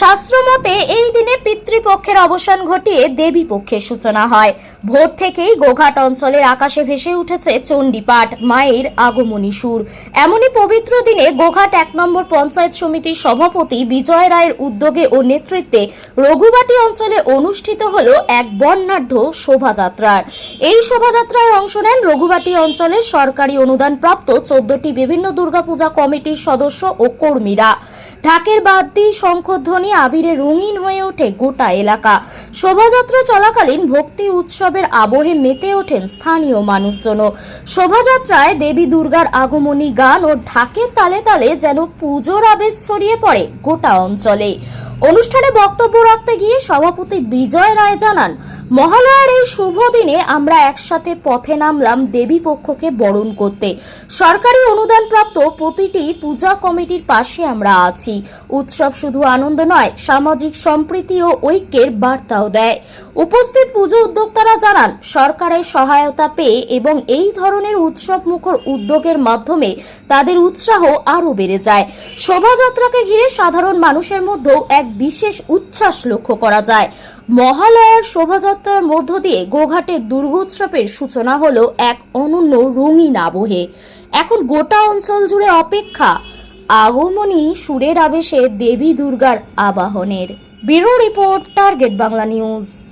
শাস্ত্রমতে এই দিনে পিতৃপক্ষের অবসান ঘটিয়ে দেবী পক্ষের সূচনা হয়। ভোর থেকেই গোঘাট অঞ্চলের আকাশে ভেসে উঠেছে চণ্ডীপাঠ, মায়ের আগমনী সুর। এমনই পবিত্র দিনে গোঘাট এক নম্বর পঞ্চায়েত সমিতির সভাপতি বিজয় রায়ের উদ্যোগে ও নেতৃত্বে রঘুবাটি অঞ্চলে অনুষ্ঠিত হল এক বর্ণাঢ্য শোভাযাত্রার। এই শোভাযাত্রায় অংশ নেন রঘুবাটি অঞ্চলের সরকারি অনুদান প্রাপ্ত চোদ্দটি বিভিন্ন দুর্গাপূজা কমিটির সদস্য ও কর্মীরা। ঢাকের বাদ্যি শঙ্খধ্বনি আবিরে রঙিন হয়ে ওঠে গোটা এলাকা। শোভাযাত্রা চলাকালীন ভক্তি উৎসবের আবহে মেতে ওঠেন স্থানীয় মানুষজনও। শোভাযাত্রায় দেবী দুর্গার আগমনী গান ও ঢাকের তালে তালে যেন পুজোর আবেশ ছড়িয়ে পড়ে গোটা অঞ্চলে। অনুষ্ঠানে বক্তব্য রাখতে গিয়ে সভাপতি বিজয় রায় জানান মহালয়ার এই শুভ দিনে আমরা একসাথে পথে নামলাম দেবী পক্ষকে বরণ করতে। সরকারি অনুদান প্রাপ্ত প্রতিটি পূজা কমিটির পাশে আমরা আছি। উৎসব শুধু আনন্দ নয়, সামাজিক সম্প্রীতি ও ঐক্যের বার্তাও দেয়। উপস্থিত পুজো উদ্যোক্তারা জানান সরকারের সহায়তা পেয়ে এবং এই ধরনের উৎসব মুখর উদ্যোগের মাধ্যমে তাদের উৎসাহ আরও বেড়ে যায়। শোভাযাত্রাকে ঘিরে সাধারণ মানুষের মধ্যেও এক বিশেষ উচ্ছ্বাস লক্ষ্য করা যায়। মহালয়ার শোভাযাত্রার মধ্য দিয়ে গোঘাটের দুর্গোৎসবের সূচনা হলো এক অনন্য রঙিন আবহে। এখন গোটা অঞ্চল জুড়ে অপেক্ষা। আগমনী সুরের আবেশে দেবী দুর্গার আবাহনের। Bureau report, target Bangla news.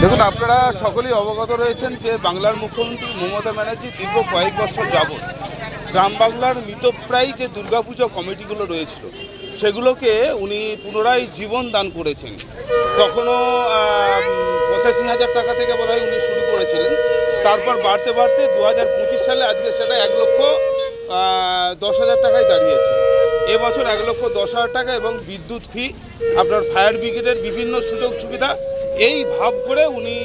দেখুন আপনারা সকলেই অবগত রয়েছেন যে বাংলার মুখ্যমন্ত্রী মমতা ব্যানার্জি দীর্ঘ কয়েক বছর যাবৎ গ্রাম বাংলার মৃতপ্রায় যে দুর্গাপুজো কমিটিগুলো রয়েছিল সেগুলোকে উনি পুনরায় জীবন দান করেছেন। আহ, পঁচাশি হাজার টাকা থেকে বোধহয় উনি শুরু করেছিলেন। তারপর বাড়তে বাড়তে দু হাজার পঁচিশ সালে আজকে সেটা এক লক্ষ দশ হাজার টাকায় দাঁড়িয়েছে। এবছর এক লক্ষ দশ হাজার টাকা এবং বিদ্যুৎ ফি আপনার ফায়ার ব্রিগেডের বিভিন্ন সুযোগ সুবিধা এই ভাব করে উনি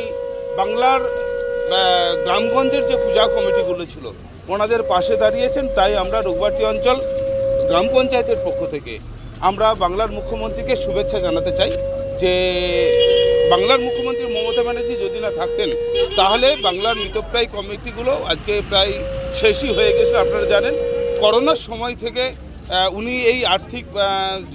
বাংলার গ্রামগঞ্জের যে পূজা কমিটিগুলো ছিল, ওনাদের পাশে দাঁড়িয়েছেন, তাই আমরা রোগবাটি অঞ্চল গ্রাম পঞ্চায়েতের পক্ষ থেকে আমরা বাংলার মুখ্যমন্ত্রীকে শুভেচ্ছা জানাতে চাই যে বাংলার মুখ্যমন্ত্রী মমতা ব্যানার্জি যদি না থাকতেন, তাহলে বাংলার মৃতপ্রায় কমিটিগুলো আজকে প্রায় শেষই হয়ে গেছে, আপনারা জানেন। করোনার সময় থেকে উনি এই আর্থিক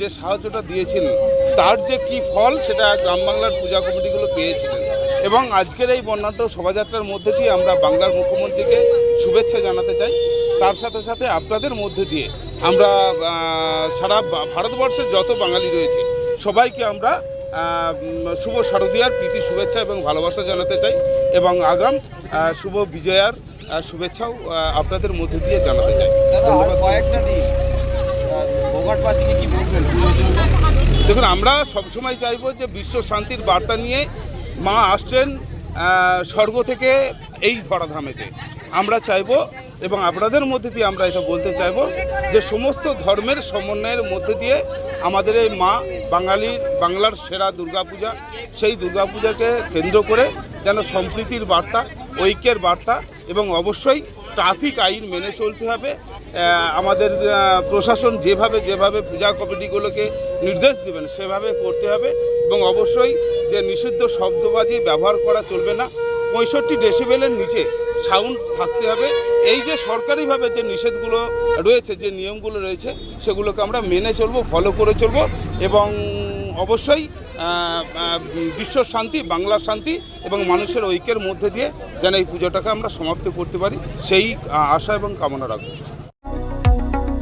যে সাহায্যটা দিয়েছিলেন তার যে কি ফল সেটা গ্রাম বাংলার পূজা কমিটিগুলো পেয়েছিলেন। এবং আজকের এই বর্ণাঢ্য শোভাযাত্রার মধ্যে দিয়ে আমরা বাংলার মুখ্যমন্ত্রীকে শুভেচ্ছা জানাতে চাই। তার সাথে সাথে আপনাদের মধ্যে দিয়ে আমরা সারা ভারতবর্ষের যত বাঙালি রয়েছে সবাইকে আমরা শুভ শারদীয়ার প্রীতি শুভেচ্ছা এবং ভালোবাসা জানাতে চাই এবং আগাম শুভ বিজয়ার শুভেচ্ছাও আপনাদের মধ্যে দিয়ে জানাতে চাই। ধন্যবাদ। দেখুন, আমরা সবসময় চাইব যে বিশ্ব শান্তির বার্তা নিয়ে মা আসছেন স্বর্গ থেকে এই ধরাধামেতে। আমরা চাইব এবং আপনাদের মধ্যে দিয়ে আমরা এটা বলতে চাইব যে সমস্ত ধর্মের সমন্বয়ের মধ্যে দিয়ে আমাদের এই মা বাঙালির বাংলার সেরা দুর্গাপূজা, সেই দুর্গাপূজাকে কেন্দ্র করে যেন সম্প্রীতির বার্তা, ঐক্যের বার্তা এবং অবশ্যই ট্রাফিক আইন মেনে চলতে হবে। আমাদের প্রশাসন যেভাবে যেভাবে পূজা কমিটিগুলোকে নির্দেশ দেবেন, সেভাবে করতে হবে। এবং অবশ্যই যে নিষিদ্ধ শব্দবাজি ব্যবহার করা চলবে না, পঁয়ষট্টি ডেসিবেলের নিচে সাউন্ড থাকতে হবে। এই যে সরকারিভাবে যে নিষেধগুলো রয়েছে, যে নিয়মগুলো রয়েছে, সেগুলোকে আমরা মেনে চলবো, ফলো করে চলবো। এবং অবশ্যই বিশ্ব শান্তি বাংলার শান্তি এবং মানুষের ঐক্যের মধ্যে দিয়ে যেন এই পুজোটাকে আমরা সমাপ্ত করতে পারি, সেই আশা এবং কামনা রাখব।